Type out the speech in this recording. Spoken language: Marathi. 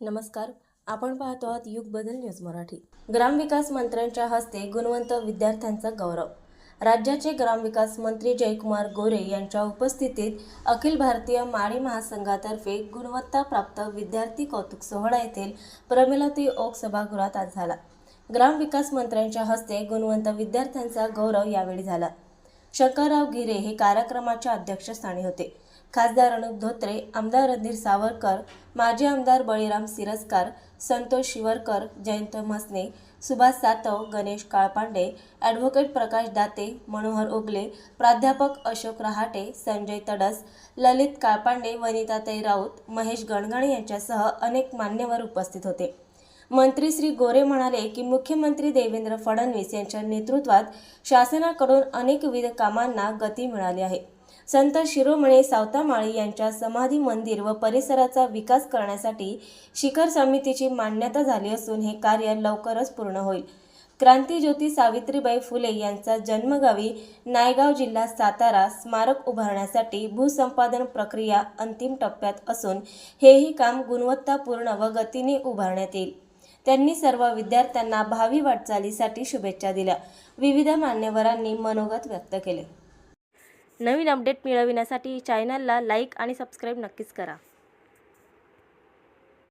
नमस्कार. आपण पाहतो आहात युग बदल न्यूज मराठी. ग्रामविकास मंत्र्यांच्या हस्ते गुणवंत विद्यार्थ्यांचा गौरव. राज्याचे ग्रामविकास मंत्री जयकुमार गोरे यांच्या उपस्थितीत अखिल भारतीय माळी महासंघातर्फे गुणवत्ता प्राप्त विद्यार्थी कौतुक सोहळा येथील प्रमिलाती ओक सभागृहात आज झाला. ग्रामविकास मंत्र्यांच्या हस्ते गुणवंत विद्यार्थ्यांचा गौरव यावेळी झाला. शंकरराव गिरे हे कार्यक्रमाच्या अध्यक्षस्थानी होते. खासदार अनुप धोत्रे आमदार रणधीर सावरकर माजी आमदार बळीराम सिरस्कार संतोष शिवरकर जयंत म्हसने सुभाष सातव गणेश काळपांडे ॲडव्होकेट प्रकाश दाते मनोहर ओगले प्राध्यापक अशोक रहाटे संजय तडस ललित काळपांडे वनिताताई राऊत महेश गणगणे यांच्यासह अनेक मान्यवर उपस्थित होते. मंत्री श्री गोरे म्हणाले की मुख्यमंत्री देवेंद्र फडणवीस यांच्या नेतृत्वात शासनाकडून अनेकविध कामांना गती मिळाली आहे. संत शिरोमणी सावतामाळी यांच्या समाधी मंदिर व परिसराचा विकास करण्यासाठी शिखर समितीची मान्यता झाली असून हे कार्य लवकरच पूर्ण होईल. क्रांतीज्योती सावित्रीबाई फुले यांचा जन्मगावी नायगाव जिल्हा सातारा स्मारक उभारण्यासाठी भूसंपादन प्रक्रिया अंतिम टप्प्यात असून हेही काम गुणवत्तापूर्ण व गतीने उभारण्यात येईल. त्यांनी सर्व विद्यार्थ्यांना भावी वाटचालीसाठी शुभेच्छा दिल्या. विविध मान्यवरांनी मनोगत व्यक्त केले. नवीन अपडेट मिळविण्यासाठी चॅनलला लाईक आणि सबस्क्राईब नक्कीच करा.